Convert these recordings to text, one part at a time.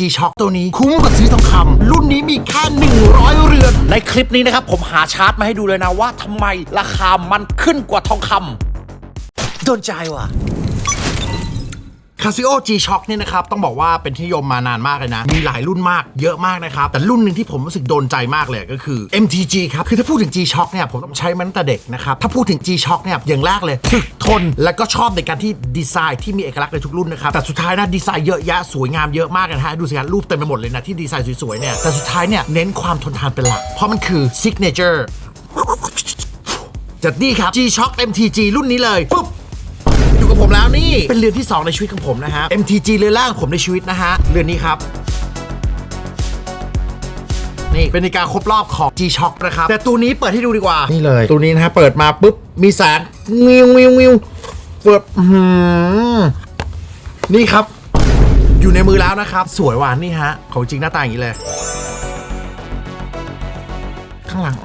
G-Shock ตัวนี้คุ้มกว่าซื้อทองคำรุ่นนี้มีแค่ 100 เรือน ในคลิปนี้นะครับ ผมหาชาร์ตมาให้ดูเลยนะว่าทำไมราคามันขึ้นกว่าทองคำโดนใจว่ะ Casio G-Shock เนี่ยนะครับ ต้องบอกว่าเป็นที่นิยมมานานมากเลยนะ มีหลายรุ่นมากเยอะมากนะครับ แต่รุ่นหนึ่งที่ผมรู้สึกโดนใจมากเลยก็คือ MTG ครับ คือถ้าพูดถึง G-Shock เนี่ยผมต้องใช้มันตั้งแต่เด็กนะครับ ถ้าพูดถึง G-Shock เนี่ยอย่างแรกเลยถึกทนแล้วก็ชอบในการที่ดีไซน์ที่มีเอกลักษณ์ในทุกรุ่นนะครับแต่สุดท้ายนะดีไซน์เยอะแยะสวยงามเยอะมากนะฮะดูสิครับรูปเต็มไปหมดเลยนะที่ดีไซน์สวยๆเนี่ยแต่สุดท้ายเนี่ยเน้นความทนทานเป็นหลักเพราะมันคือ signature จัดนี่ครับ G-Shock MTG รุ่นนี้เลยปุ๊บ ผมแล้วนี่ เป็นเรือนที่ 2 ในชีวิตของผมนะฮะ MTG เรือนแรกของผมในชีวิตนะฮะ เรือนนี้ครับนี่เป็นนาฬิกาครบรอบของ G-Shock นะครับ แต่ตัวนี้เปิดให้ดูดีกว่า นี่เลย ตัวนี้นะฮะ เปิดมาปุ๊บ มีแสงวิววิววิวเปิดอื้อหือนี่ครับ อยู่ในมือแล้วนะครับ สวยหวานนี่ฮะ ของจริงหน้าตาอย่างนี้เลย ข้างหลัง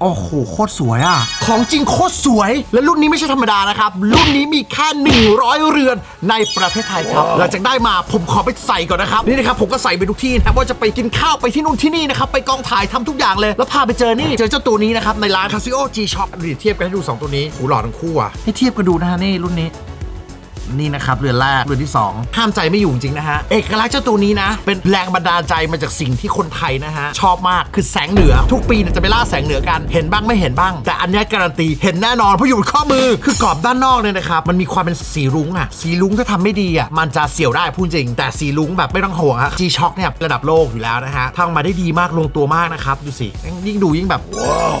โอ้โหโคตรสวยอะ ของจริงโคตรสวย และรุ่นนี้ไม่ใช่ธรรมดานะครับ รุ่นนี้มีแค่ 100 เรือนในประเทศไทยครับ หลังจากได้มาผมขอไปใส่ก่อนนะครับ นี่นะครับผมก็ใส่ไปทุกที่นะครับว่าจะไปกินข้าวไปที่นู่นที่นี่นะครับไปกองถ่ายทำทุกอย่างเลย แล้วพาไปเจอนี่เจอเจ้าตัวนี้นะครับในร้าน Casio G Shock ดูดิเทียบกันให้ดู 2 ตัวนี้หูหล่อทั้งคู่อะให้เทียบกันดูนะฮะนี่รุ่นนี้ นี่นะครับเรือนแรกเรือนที่ 2 ห้ามใจไม่อยู่จริงนะฮะเอกลักษณ์เจ้าตัวนี้นะ เป็นแรงบันดาลใจมาจากสิ่งที่คนไทยนะฮะชอบมากคือแสงเหนือ ทุกปีเนี่ยจะไปล่าแสงเหนือกันเห็นบ้างไม่เห็นบ้าง แต่อันนี้การันตีเห็นแน่นอนเพราะอยู่บนข้อมือคือกรอบด้านนอกเนี่ยนะครับมันมีความเป็นสีรุ้งอะสีรุ้งถ้าทำไม่ดีอะมันจะเสี่ยวได้พูดจริง แต่สีรุ้งแบบไม่ต้องห่วงฮะ G-Shock เนี่ยระดับโลกอยู่แล้วนะฮะทำมาได้ดีมากลงตัวมากนะครับดูสิยิ่งดูยิ่งแบบว้าว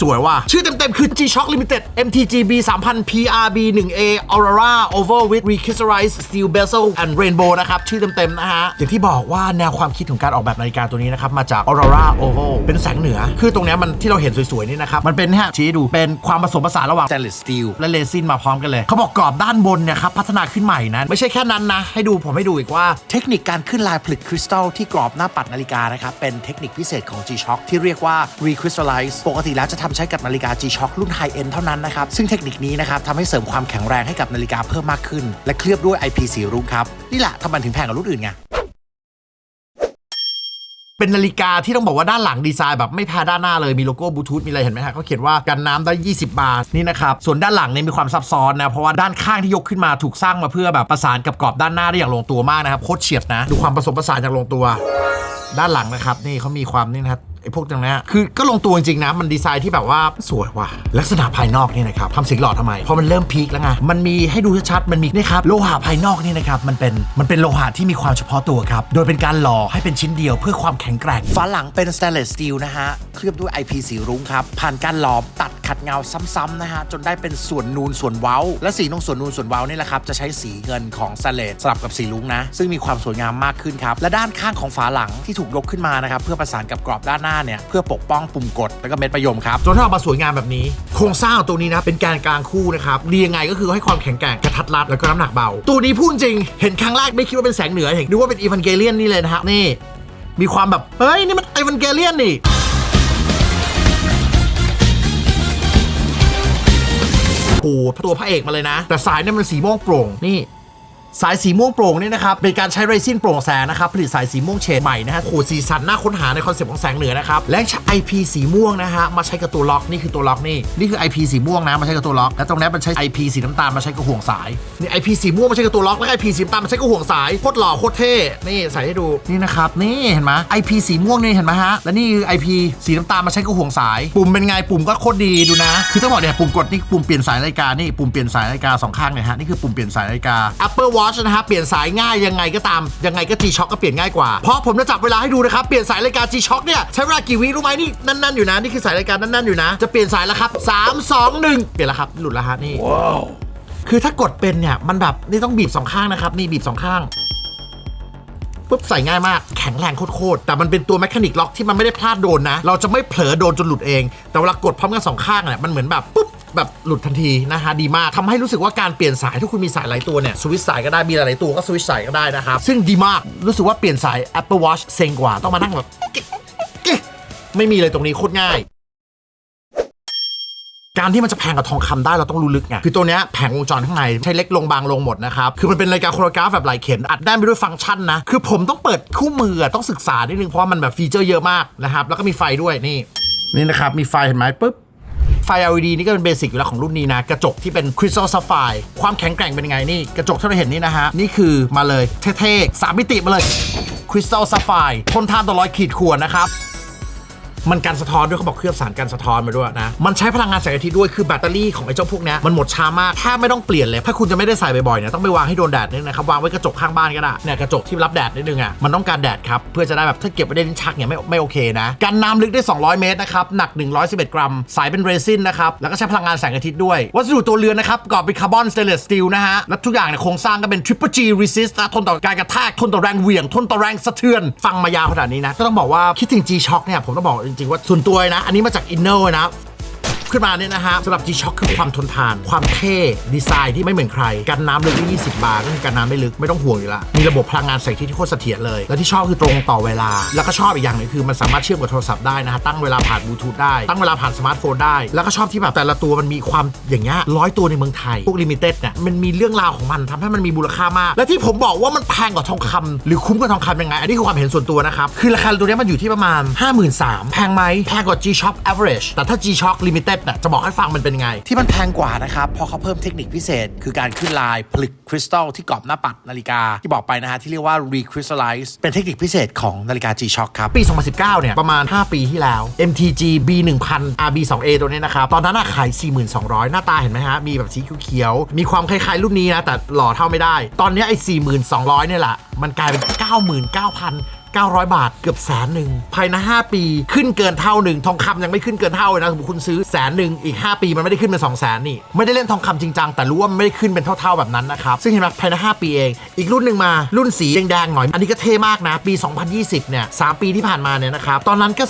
สวยว่ะ ชื่อเต็มๆ คือ G-Shock Limited MTG B 3000 PRB 1A Aurora Oval with Recrystallized Steel Bezel and Rainbow นะครับ ชื่อเต็มๆ นะฮะ อย่างที่บอกว่าแนวความคิดของการออกแบบนาฬิกาตัวนี้นะครับ มาจาก Aurora Oval เป็นแสงเหนือ คือตรงเนี้ยมันที่เราเห็นสวยๆ นี่นะครับ มันเป็นฮะชี้ให้ดูเป็นความผสมผสานระหว่าง Stainless Steel และเลซินมาพร้อมกันเลย เขาบอกกรอบด้านบนเนี่ยครับพัฒนาขึ้นใหม่นะไม่ใช่แค่นั้นนะ ให้ดูผมให้ดูอีกว่าเทคนิคการขึ้นลายผลึกคริสตัลที่กรอบหน้าปัดนาฬิกานะครับเป็นเทคนิคพิเศษของ G-Shock ที่เรียกว่า recrystallize ปกติแล้วจะทำใช้กับนาฬิกา G-Shock รุ่น High End เท่านั้นนะครับ ซึ่งเทคนิคนี้นะครับทำให้เสริมความแข็งแรงให้กับนาฬิกาเพิ่มมากขึ้น และเคลือบด้วย IP สีรุ้งครับ นี่แหละทำไมถึงแพงกว่ารุ่นอื่นไงเป็นนาฬิกาที่ต้องบอกว่าด้านหลังดีไซน์แบบไม่แพ้ด้านหน้าเลย มีโลโก้บลูทูธมีอะไรเห็นไหมฮะเขาเขียนว่ากันน้ำได้ 20 บาทนี่นะครับ ส่วนด้านหลังเนี่ยมีความซับซ้อนนะ เพราะว่าด้านข้างที่ยกขึ้นมาถูกสร้างมาเพื่อแบบประสานกับกรอบด้านหน้าได้อย่างลงตัวมากนะครับโคตรเฉียบนะ ดูความผสมผสานอย่างลงตัว ด้านหลังนะครับนี่เขามีความนี่นะครับ ไอ้พวกตรงนี้คือก็ลงตัวจริงๆนะ มันดีไซน์ที่แบบว่าสวยว่ะลักษณะภายนอกนี่นะครับทำสีหล่อทำไม เพราะมันเริ่มพีคแล้วไงมันมีให้ดูชัดๆมันมีนี่ครับโลหะภายนอกนี่นะครับมันเป็นมันเป็นโลหะที่มีความเฉพาะตัวครับโดยเป็นการหล่อให้เป็นชิ้นเดียวเพื่อความแข็งแกร่งฝาหลังเป็น stainless steel นะฮะเคลือบด้วย IP สีรุ้งครับผ่านการหลอมตัดขัดเงาซ้ำๆนะฮะจนได้เป็นส่วนนูนส่วนเว้า และสีตรงส่วนนูนส่วนเว้านี่แหละครับจะใช้สีเงินของ stainless สลับกับสีรุ้งนะซึ่งมีความสวยงามมากขึ้นครับและด้านข้างของฝาหลังที่ถูกยกขึ้นมานะครับเพื่อประสานกับกรอบด้านหน้าเนี่ยเพื่อปกป้องปุ่มกดและก็เม็ดประยมครับจนถ้าออกมาสวยงามแบบนี้ โครงสร้างตัวนี้นะเป็นแกนกลางคู่นะครับดียังไงก็คือให้ความแข็งแกร่งกระทัดรัดแล้วก็น้ำหนักเบา ตัวนี้พูดจริง เห็นครั้งแรกไม่คิดว่าเป็นแสงเหนือเห็นดูว่าเป็นอีวานเกเลียนนี่เลยนะฮะนี่ มีความแบบเฮ้ยนี่มันอีวานเกเลียนนี่โอ้โหตัวพระเอกมาเลยนะ แต่สายเนี่ยมันสีม่วงโปร่งนี่ สายสีม่วงโปร่งนี่นะครับเป็นการใช้เรซินโปร่งแสงนะครับผลิตสายสีม่วงเฉดใหม่นะฮะโขดสีสันน่าค้นหาในคอนเซปต์ของแสงเหนือนะครับและใช้ IP สีม่วงนะฮะมาใช้กับตัวล็อกนี่คือตัวล็อกนี่นี่คือ IP สีม่วงนะมาใช้กับตัวล็อกและตรงนี้มันใช้ IP สีน้ำตาลมาใช้กับห่วงสายนี่ IP สีม่วงมาใช้กับตัวล็อกและ IP สีน้ำตาลมาใช้กับห่วงสายโคตรหล่อโคตรเท่นี่ใส่ให้ดูนี่นะครับนี่เห็นไหม IP สีม่วงนี่เห็นไหมฮะและนี่คือ IP สีน้ำตาลมาใช้กับห่วงสาย ปุ่มเป็นไงปุ่มก็โคตรดีดูนะ คือต้องบอกเนี่ยปุ่มกดนี่ปุ่มเปลี่ยนสายนาฬิกานี่ปุ่มเปลี่ยนสายนาฬิกาสองข้างเนี่ยฮะนี่คือปุ่มเปลี่ยนสายนาฬิกา Apple Watch นะฮะเปลี่ยนสายง่ายยังไงก็ตามยังไงก็ G-Shock ก็เปลี่ยนง่ายกว่า เพราะผมจะจับเวลาให้ดูนะครับเปลี่ยนสายนาฬิกา G-Shock เนี่ยใช้เวลากี่วิรู้ไหมนี่นั่นๆอยู่นะนี่คือสายนาฬิกานั่นๆอยู่นะ จะเปลี่ยนสายแล้วครับ3 2 1 เปลี่ยนแล้วครับหลุดแล้วฮะนี่คือถ้ากดเป็นเนี่ยมันแบบนี่ต้องบีบสองข้างนะครับนี่บีบสองข้างปุ๊บใส่ง่ายมากแข็งแรงโคตรๆแต่มันเป็นตัวแมคานิกล็อกที่มันไม่ได้พลาดโดนนะ เราจะไม่เผลอโดนจนหลุดเอง แต่เวลากดพร้อมกันสองข้างเนี่ยมันเหมือนแบบปุ๊บ แบบหลุดทันทีนะฮะดีมากทำให้รู้สึกว่าการเปลี่ยนสายถ้าคุณมีสายหลายตัวเนี่ยสวิตช์สายก็ได้มีหลายตัวก็สวิตช์สายก็ได้นะครับซึ่งดีมากรู้สึกว่าเปลี่ยนสาย Apple Watch เซ็งกว่าต้องมานั่งแบบไม่มีเลยตรงนี้โคตรง่ายการที่มันจะแพงกับทองคำได้เราต้องรู้ลึกไงคือตัวเนี้ยแผงวงจรข้างในใช้เล็กลงบางลงหมดนะครับคือมันเป็นรายการโครกราฟแบบหลเข็นอัดแน่นไปด้วยฟังก์ชันนะ คือผมต้องเปิดคู่มือต้องศึกษานิดนึงเพราะมันแบบฟีเจอร์เยอะมากนะครับแล้วก็มีไฟด้วยนี่ นี่นะครับมีไฟเห็นไหมปุ๊บ ฟ LED นี่ก็เป็นเบสิกอยู่แล้วของรุ่นนี้นะ กระจกที่เป็นคริสตัลซัฟไฟความแข็งแกร่งเป็นยังไงนี่ กระจกที่เราเห็นนี่นะฮะ นี่คือมาเลยเท่ๆสามมิติมาเลยคริสตัลซัฟไฟทนทานต่อรอยขีดข่วนนะครับ มันกันสะท้อนด้วยเขาบอกเคลือบสารกันสะท้อนมาด้วยนะ มันใช้พลังงานแสงอาทิตย์ด้วยคือแบตเตอรี่ของไอ้เจ้าพวกนี้มันหมดช้ามากแทบไม่ต้องเปลี่ยนเลยถ้าคุณจะไม่ได้ใส่บ่อยๆเนี่ยต้องไปวางให้โดนแดดนิดนะครับวางไว้กระจกข้างบ้านก็ได้เนี่ยกระจกที่รับแดดนิดนึงอะมันต้องการแดดครับเพื่อจะได้แบบถ้าเก็บไว้ในลิ้นชักเนี่ยไม่ไม่โอเคนะกันน้ำลึกได้ 200 เมตรนะครับหนัก 111 กรัม สายเป็นเรซินนะครับแล้วก็ใช้พลังงานแสงอาทิตย์ด้วย วัสดุตัวเรือนนะครับประกอบเป็นคาร์บอนสเตนเลสสตีลนะฮะและทุกอย่างเนี่ยโครงสร้างก็เป็น Triple G Resist นะทนต่อการกระแทกทนต่อแรงเหวี่ยงทนต่อแรงสะเทือน ฟังมายาวขนาดนี้นะก็ต้องบอกว่าคิดถึง G Shock เนี่ยผมต้องบอกจริงๆว่าส่วนตัวนะ อันนี้มาจากอินเนอร์นะ ขึ้นมาเนี่ยนะฮะสำหรับ G-Shock คือความทนทาน ความเท่ดีไซน์ที่ไม่เหมือนใคร กันน้ำลึกได้20 บาร์ก็คือกันน้ำไม่ลึกไม่ต้องห่วงอยู่ละมีระบบพลังงานแสงอาทิตย์ที่โคตรเสถียรเลย และที่ชอบคือตรงต่อเวลา แล้วก็ชอบอีกอย่างหนึงคือมันสามารถเชื่อมกับโทรศัพท์ได้นะฮะตั้งเวลาผ่านบลูทูธได้ตั้งเวลาผ่านสมาร์ทโฟนได้ แล้วก็ชอบที่แบบแต่ละตัวมันมีความอย่างเงี้ยร้อยตัวในเมืองไทยพวกลิมิเต็ดเนี่ยมันมีเรื่องราวของมันทำให้มันมีมูลค่ามาก และที่ผมบอกว่ามันแพงกว่าทองคำหรือคุ้มกว่าทองคำยังไง อันนี้คือความเห็นส่วนตัวนะครับ คือราคาตัวนี้มันอยู่ที่ประมาณ 53,000แพงไหมแพงกว่า G-Shock Average แต่ถ้า G-Shock Limited เนี่ยจะบอกให้ฟังมันเป็นยังไง ที่มันแพงกว่านะครับเพราะเขาเพิ่มเทคนิคพิเศษ คือการขึ้นลายผลึกคริสตัลที่กรอบหน้าปัดนาฬิกาที่บอกไปนะฮะที่เรียกว่า recrystallize เป็นเทคนิคพิเศษของนาฬิกา G-Shock ครับ ปี 2019 เนี่ย ประมาณ 5 ปีที่แล้ว MTG B1000 RB2A ตัวนี้นะครับ ตอนนั้นอะขาย42,200 หน้าตาเห็นไหมฮะ มีแบบสีเขียวๆ มีความคล้ายๆ รุ่นนี้นะ แต่หล่อเท่าไม่ได้ ตอนเนี้ยไอ้42,200 เนี่ยแหละ มันกลายเป็น 900 บาทเกือบแสนหนึ่งภายใน 5 ปีขึ้นเกินเท่าหนึ่งทองคำยังไม่ขึ้นเกินเท่าเลยนะสมมติคุณซื้อแสนหนึ่งอีก 5 ปีมันไม่ได้ขึ้นเป็น 2 0 0 0 0 0นี่ ไม่ได้เล่นทองคำจริงจังแต่รู้ว่ามันไม่ได้ขึ้นเป็นเท่าๆแบบนั้นนะครับ ซึ่งเห็นไหมภายใน 5 ปีเอง อีกรุ่นหนึ่งมารุ่นสีแดงๆหน่อย อันนี้ก็เท่มากนะ ปี 2020 เนี่ย3ปีที่ผ่านมาเนี่ยนะครับตอนนั้นก็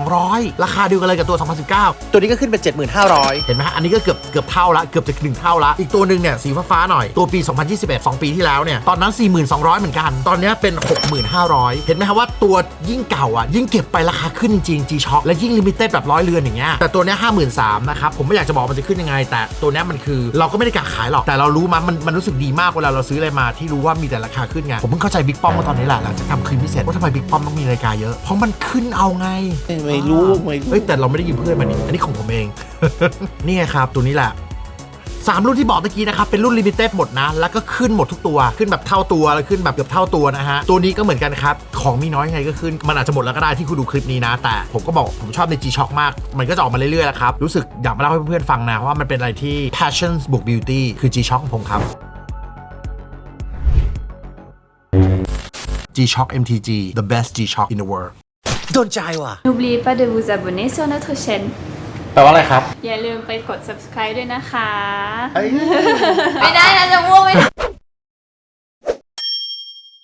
4200 ราคาเดียวกันเลยกับตัว 2019 ตัวนี้ก็ขึ้นเป็น 7500 เห็นไหมอันนี้ก็เกือบเกือบเท่าละเกือบจะหนึ่งเท่าละอีกตัวหนึ่งเนี่ยสีฟ้าๆหน่อยตัวปี 2021 2 ปีที่แล้วเนี่ยตอนนั้น 4200 เหมือนกัน ตอนนี้เป็น 6500เหนไหมฮะว่าตัวยิ่งเก่าอะยิ่งเก็บไปราคาขึ้นจริงๆ G-Shock และยิ่งลิมิเต็ดแบบร้อยเรือนอย่างเงี้ยแต่ตัวเนี้ย53,000นะครับผมไม่อยากจะบอกมันจะขึ้นยังไง แต่ตัวเนี้ยมันคือเราก็ไม่ได้กะขายหรอกแต่เรารู้มั้ยมันมันรู้สึกดีมากเวลาเราซื้ออะไรมาที่รู้ว่ามีแต่ราคาขึ้นไงผมเพิ่งเข้าใจบิ๊กป้อมมาตอนนี้แหละหลังจากทำคลิปพิเศษว่าทำไมบิ๊กป้อมต้องมีรายการเยอะเพราะมันขึ้นเอาไงไม่รู้ไม่รู้เฮ้ยแต่เราไม่ได้ยืมเพื่อนมานี่อันนี้ของผมเอง นี่ไงครับตัวนี้แหละ สามรุ่นที่บอกเมื่อกี้นะครับ เป็นรุ่นลิมิเต็ดหมดนะ แล้วก็ขึ้นหมดทุกตัว ขึ้นแบบเท่าตัว แล้วขึ้นแบบเกือบเท่าตัวนะฮะ ตัวนี้ก็เหมือนกันครับ ของมีน้อยยังไงก็ขึ้น มันอาจจะหมดแล้วก็ได้ที่คุณดูคลิปนี้นะ แต่ผมก็บอกผมชอบใน G-Shock มาก มันก็จะออกมาเรื่อยๆแล้วครับ รู้สึกอยากมาเล่าให้เพื่อนๆฟังนะว่ามันเป็นอะไรที่ passion บวก beauty คือ G-Shock ของผมครับ G-Shock MTG the best G-Shock in the world โดนใจว่ะ N'oubliez pas de vous abonner sur notre chaîne แปลว่าอะไรครับ อย่าลืมไปกด subscribe ด้วยนะคะ ไม่ได้นะจะม่วงไม่ได้